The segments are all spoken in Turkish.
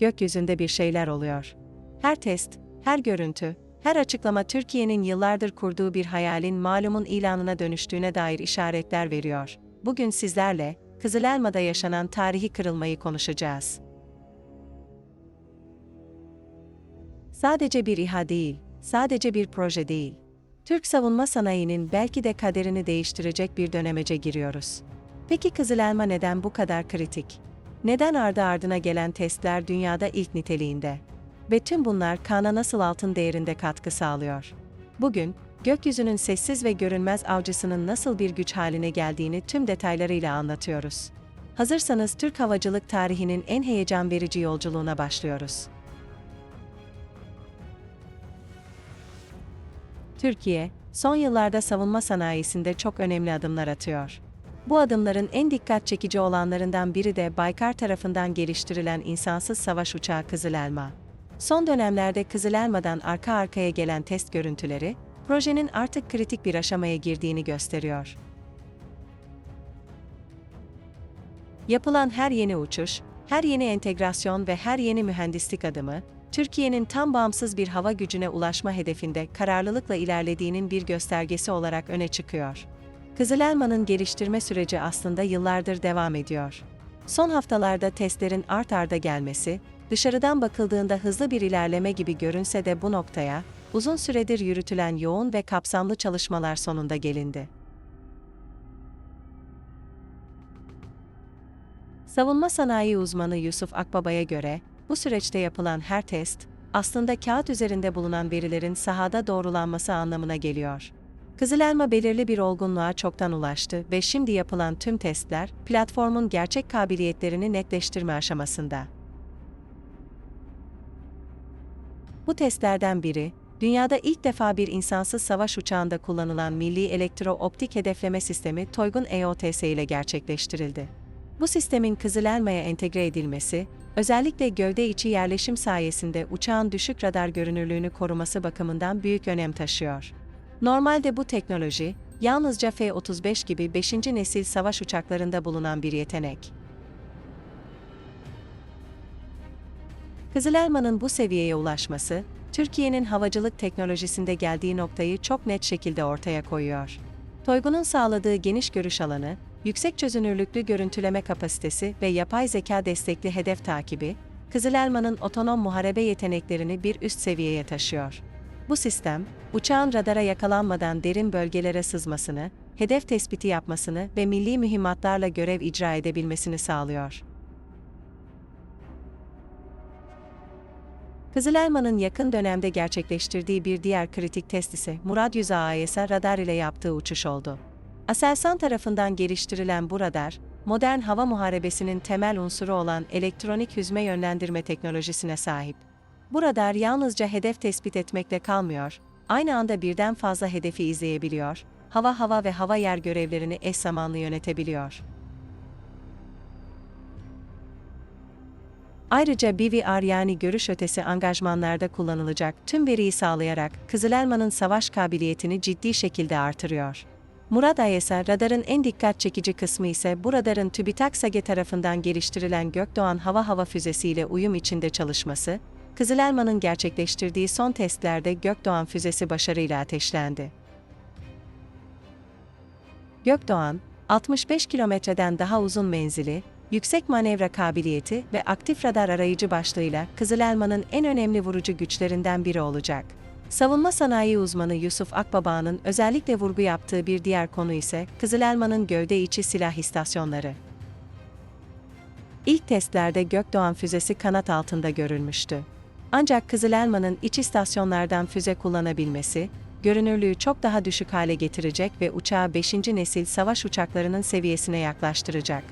gökyüzünde bir şeyler oluyor. Her test, her görüntü, her açıklama Türkiye'nin yıllardır kurduğu bir hayalin malumun ilanına dönüştüğüne dair işaretler veriyor. Bugün sizlerle, Kızılelma'da yaşanan tarihi kırılmayı konuşacağız. Sadece bir İHA değil, sadece bir proje değil. Türk savunma sanayinin belki de kaderini değiştirecek bir dönemece giriyoruz. Peki Kızılelma neden bu kadar kritik? Neden ardı ardına gelen testler dünyada ilk niteliğinde? Ve tüm bunlar Kaan'a nasıl altın değerinde katkı sağlıyor? Bugün, gökyüzünün sessiz ve görünmez avcısının nasıl bir güç haline geldiğini tüm detaylarıyla anlatıyoruz. Hazırsanız Türk havacılık tarihinin en heyecan verici yolculuğuna başlıyoruz. Türkiye, son yıllarda savunma sanayisinde çok önemli adımlar atıyor. Bu adımların en dikkat çekici olanlarından biri de Baykar tarafından geliştirilen insansız savaş uçağı Kızıl Elma. Son dönemlerde Kızıl Elma'dan arka arkaya gelen test görüntüleri, projenin artık kritik bir aşamaya girdiğini gösteriyor. Yapılan her yeni uçuş, her yeni entegrasyon ve her yeni mühendislik adımı, Türkiye'nin tam bağımsız bir hava gücüne ulaşma hedefinde kararlılıkla ilerlediğinin bir göstergesi olarak öne çıkıyor. Kızıl Elma'nın geliştirme süreci aslında yıllardır devam ediyor. Son haftalarda testlerin art arda gelmesi, dışarıdan bakıldığında hızlı bir ilerleme gibi görünse de bu noktaya, uzun süredir yürütülen yoğun ve kapsamlı çalışmalar sonunda gelindi. Savunma sanayi uzmanı Yusuf Akbaba'ya göre, bu süreçte yapılan her test, aslında kağıt üzerinde bulunan verilerin sahada doğrulanması anlamına geliyor. Kızıl Elma belirli bir olgunluğa çoktan ulaştı ve şimdi yapılan tüm testler, platformun gerçek kabiliyetlerini netleştirme aşamasında. Bu testlerden biri, dünyada ilk defa bir insansız savaş uçağında kullanılan Milli Elektro-Optik Hedefleme Sistemi Toygun EOTS ile gerçekleştirildi. Bu sistemin Kızıl Elma'ya entegre edilmesi, özellikle gövde içi yerleşim sayesinde uçağın düşük radar görünürlüğünü koruması bakımından büyük önem taşıyor. Normalde bu teknoloji, yalnızca F-35 gibi 5. nesil savaş uçaklarında bulunan bir yetenek. Kızıl Elma'nın bu seviyeye ulaşması, Türkiye'nin havacılık teknolojisinde geldiği noktayı çok net şekilde ortaya koyuyor. Toygun'un sağladığı geniş görüş alanı, yüksek çözünürlüklü görüntüleme kapasitesi ve yapay zeka destekli hedef takibi, Kızıl Elma'nın otonom muharebe yeteneklerini bir üst seviyeye taşıyor. Bu sistem, uçağın radara yakalanmadan derin bölgelere sızmasını, hedef tespiti yapmasını ve milli mühimmatlarla görev icra edebilmesini sağlıyor. Kızıl Elma'nın yakın dönemde gerçekleştirdiği bir diğer kritik test ise Murad 100 AES'a radar ile yaptığı uçuş oldu. Aselsan tarafından geliştirilen bu radar, modern hava muharebesinin temel unsuru olan elektronik hüzme yönlendirme teknolojisine sahip. Bu radar yalnızca hedef tespit etmekle kalmıyor, aynı anda birden fazla hedefi izleyebiliyor, hava hava ve hava yer görevlerini eş zamanlı yönetebiliyor. Ayrıca BVR yani görüş ötesi angajmanlarda kullanılacak tüm veriyi sağlayarak Kızıl Elma'nın savaş kabiliyetini ciddi şekilde artırıyor. Murad AES'a radarın en dikkat çekici kısmı ise bu radarın TÜBİTAK SAGE tarafından geliştirilen Gökdoğan hava hava füzesiyle uyum içinde çalışması, Kızıl Elma'nın gerçekleştirdiği son testlerde Gökdoğan füzesi başarıyla ateşlendi. Gökdoğan, 65 kilometreden daha uzun menzili, yüksek manevra kabiliyeti ve aktif radar arayıcı başlığıyla Kızıl Elma'nın en önemli vurucu güçlerinden biri olacak. Savunma sanayi uzmanı Yusuf Akbaba'nın özellikle vurgu yaptığı bir diğer konu ise Kızıl Elma'nın gövde içi silah istasyonları. İlk testlerde Gökdoğan füzesi kanat altında görülmüştü. Ancak Kızıl Elma'nın iç istasyonlardan füze kullanabilmesi, görünürlüğü çok daha düşük hale getirecek ve uçağı 5. nesil savaş uçaklarının seviyesine yaklaştıracak.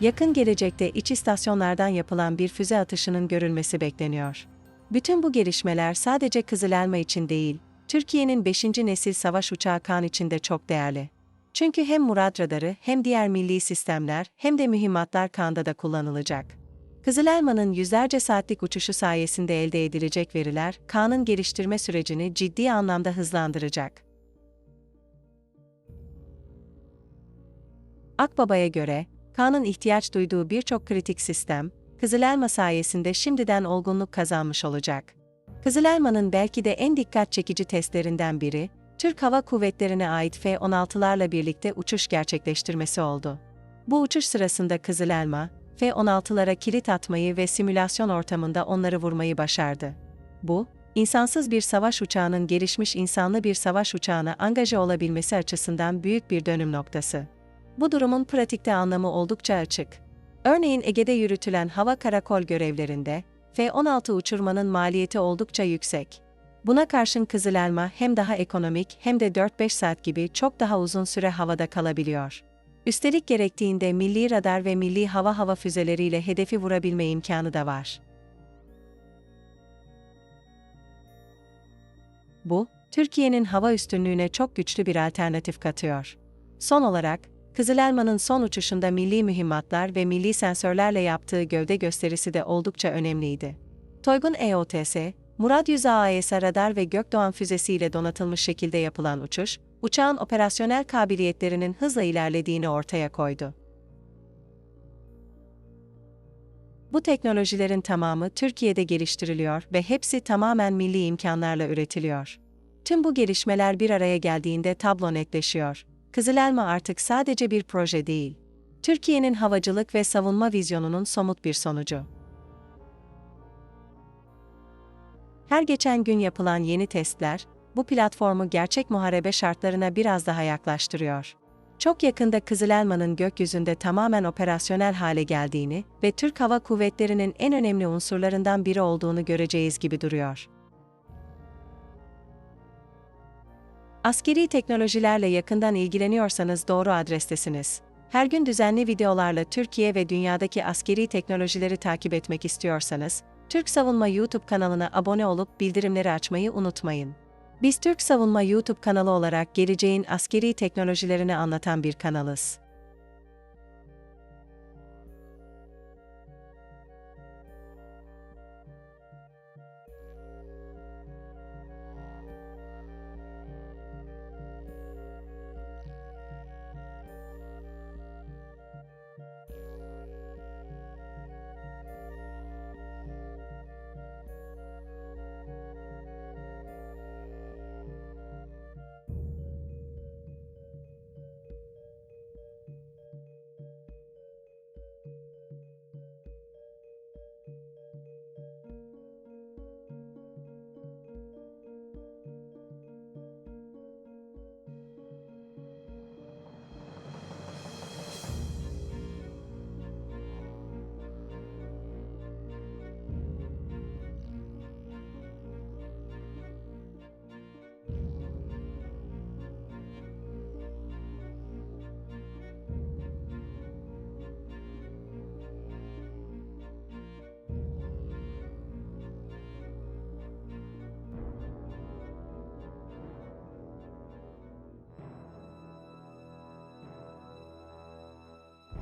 Yakın gelecekte iç istasyonlardan yapılan bir füze atışının görülmesi bekleniyor. Bütün bu gelişmeler sadece Kızıl Elma için değil, Türkiye'nin 5. nesil savaş uçağı Kaan için de çok değerli. Çünkü hem Murad radarı hem diğer milli sistemler hem de mühimmatlar Kaan'da da kullanılacak. Kızıl Elma'nın yüzlerce saatlik uçuşu sayesinde elde edilecek veriler, Kaan'ın geliştirme sürecini ciddi anlamda hızlandıracak. Akbaba'ya göre, Kaan'ın ihtiyaç duyduğu birçok kritik sistem, Kızıl Elma sayesinde şimdiden olgunluk kazanmış olacak. Kızıl Elma'nın belki de en dikkat çekici testlerinden biri, Türk Hava Kuvvetleri'ne ait F-16'larla birlikte uçuş gerçekleştirmesi oldu. Bu uçuş sırasında Kızıl Elma, F-16'lara kilit atmayı ve simülasyon ortamında onları vurmayı başardı. Bu, insansız bir savaş uçağının gelişmiş insanlı bir savaş uçağına angaje olabilmesi açısından büyük bir dönüm noktası. Bu durumun pratikte anlamı oldukça açık. Örneğin Ege'de yürütülen hava karakol görevlerinde, F-16 uçurmanın maliyeti oldukça yüksek. Buna karşın Kızıl Elma hem daha ekonomik hem de 4-5 saat gibi çok daha uzun süre havada kalabiliyor. Üstelik gerektiğinde milli radar ve milli hava hava füzeleriyle hedefi vurabilme imkanı da var. Bu, Türkiye'nin hava üstünlüğüne çok güçlü bir alternatif katıyor. Son olarak, Kızıl Elma'nın son uçuşunda milli mühimmatlar ve milli sensörlerle yaptığı gövde gösterisi de oldukça önemliydi. Toygun EOTS, Murat 100 AES radar ve Gökdoğan füzesiyle donatılmış şekilde yapılan uçuş, uçağın operasyonel kabiliyetlerinin hızla ilerlediğini ortaya koydu. Bu teknolojilerin tamamı Türkiye'de geliştiriliyor ve hepsi tamamen milli imkanlarla üretiliyor. Tüm bu gelişmeler bir araya geldiğinde tablo netleşiyor. Kızıl Elma artık sadece bir proje değil. Türkiye'nin havacılık ve savunma vizyonunun somut bir sonucu. Her geçen gün yapılan yeni testler, bu platformu gerçek muharebe şartlarına biraz daha yaklaştırıyor. Çok yakında Kızıl Elma'nın gökyüzünde tamamen operasyonel hale geldiğini ve Türk Hava Kuvvetleri'nin en önemli unsurlarından biri olduğunu göreceğiz gibi duruyor. Askeri teknolojilerle yakından ilgileniyorsanız doğru adrestesiniz. Her gün düzenli videolarla Türkiye ve dünyadaki askeri teknolojileri takip etmek istiyorsanız, Türk Savunma YouTube kanalına abone olup bildirimleri açmayı unutmayın. Biz Türk Savunma YouTube kanalı olarak geleceğin askeri teknolojilerini anlatan bir kanalız.